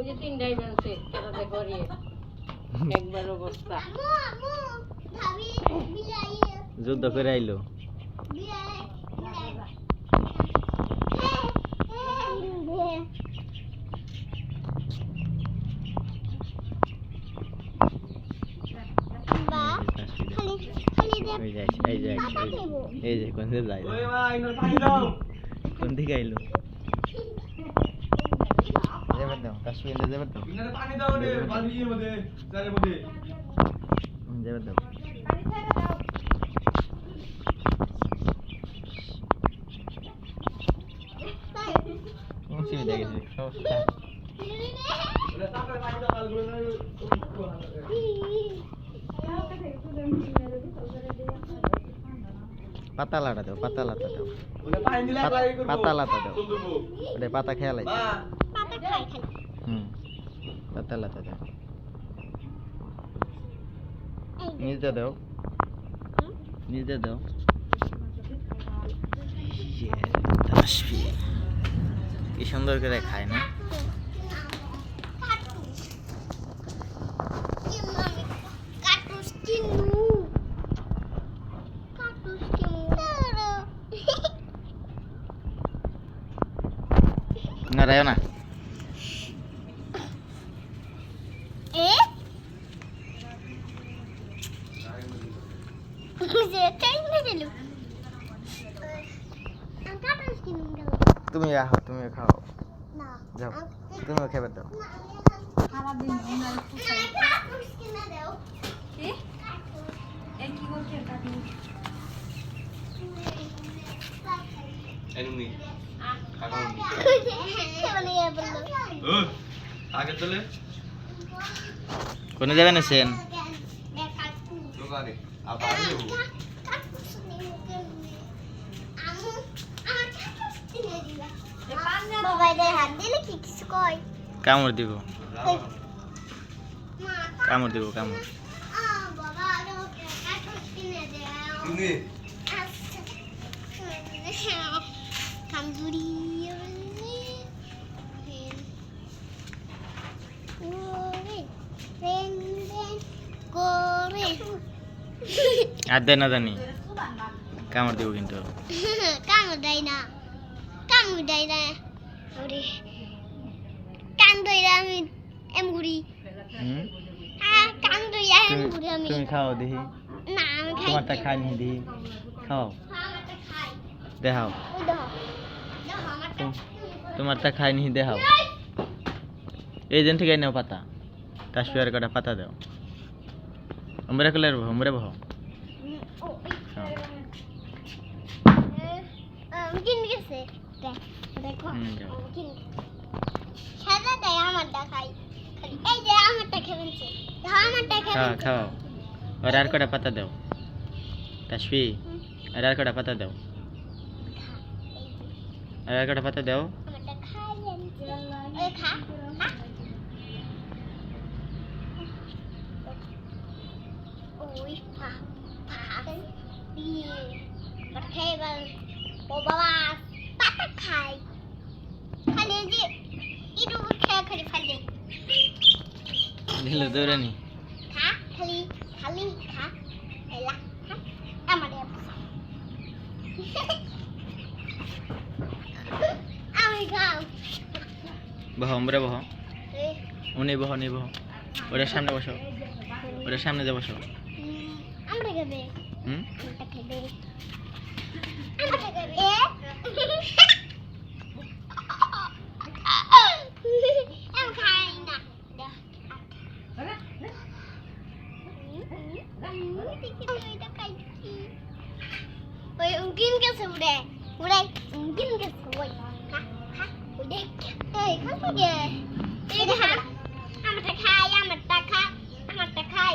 ওই যে তিন ডাইমেনশন কেটাতে করিয়ে একবার অবস্থা যুদ্ধ করে আইলো এই যে কোন দিকে যাই কোন দিকে আইলো যাবার দাও দাও হুম, যাবার দাও অসুবিধা গেছে সমস্যা। পাতালাটা দাও পাতালাটা দাও পাত- পাতালাটা দাও পাতা খেয়াল আছে। হুম পাতালাটা দাও নিজে দাও নিজে দাও কি সুন্দর করে খায় না না না তুমি আহ তুমি খাও। যাও। তুমিও খেবে দাও। কোনে যাবেন সেন দোকানে আবার যাব হাত দিলে কি কিছু কামড় দিব কামড় দিব কামড় বাবা আরও কার্টুন কিনে দাও তুমি তন্দুরি করে আর দেয় না জানি। কামড় দিব কিন্তু। কামড় দেয় না। কামড় দেয় না। ওরে। কান ধরে আমি এম ঘুরি? হ্যাঁ কান ধরে এম ঘুরি আমি। তুমি খাও দেখি না আমি খাই তোমারটা খাই নি দেখি খাও। দেখাও তোমারটা খাই। নি দেখাও। এই! দিন থেকে নেও পাতা। কাশ্মীর কটা পাতা দাও। আমরা কালার বহ আমরা বহ। খাও। আর আর কটা পাতা দাও। কাশ্মী আর আর কটা পাতা দাও। আর আর কটা পাতা দাও। ওই খা খা ওই পা পা দিয়ে বাট খাই এবার ও বাবা পাতা খাই খালি যে ইটু খেয়ে খালি ফালি দিল দৌড়ানি খা খালি খালি খা এলা আমার আমি খাও বহ আমরা বহ উনি বহ নি বহ ওটার সামনে বসো ওটার সামনে যে বসো খাবে হুম আমরা খাবে আমরা খাবে আমি খাই না দেখ, এটা খাইছি। ওই উনকিন গেছে উড়ে উড়ে উনকিন গেছে ওই খা খা উড়ে এই খাসি গে এই দেখা আমারটা খাই আমারটা খা আমারটা খাই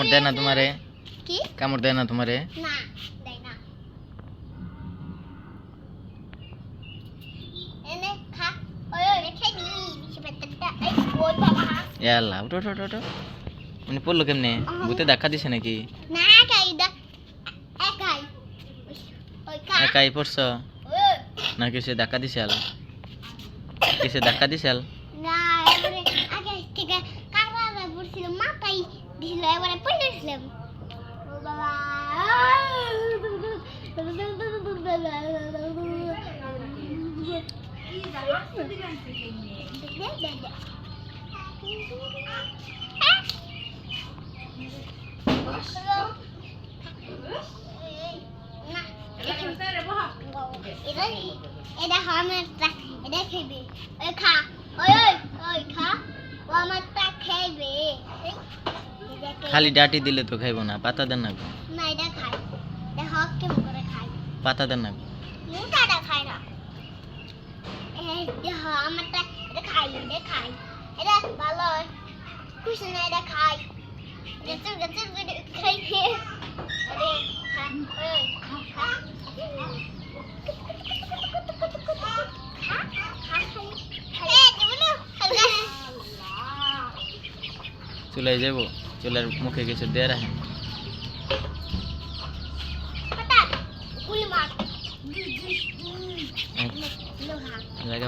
কামড় দেয় না তোমারে? কি? কামড় দেয় না তোমারে? না দেয় না। এনে খা। ওই ওই রেখে দি নিচে পেটটা এই ওই বাবা। ইয়াল্লা উঠো উঠো উঠো, উঠো। মানে পড়ল কেমনে? ভূতে দেখা দিছে নাকি? না একাই একাই। পড়ছ? না কিছু ধাক্কা দিছাল কিছু ধাক্কা দিছাল না দিছিল এবারে পড়েছিলাম ও বাবা এটা আমারটা এটা খেবে খা ওই ওই ওই খা ও আমারটা খেবে এই, এটা খেয়ে- খালি ডাটি দিলে তো খাইবো না পাতা দেন না। না এটা খাই এটা হক কেমন করে খাই পাতা দেন না। মোটাটা খাই না দেখ আমারটা এটা খাই এটা খাই এটা ভালো খুশি না এটা খাই এটা চুল চুল খাই আরে চুলাই যাব চুলের মুখে কিছু দিয়ে রাখেন পাতা কুলি মার এক লোহা জায়গা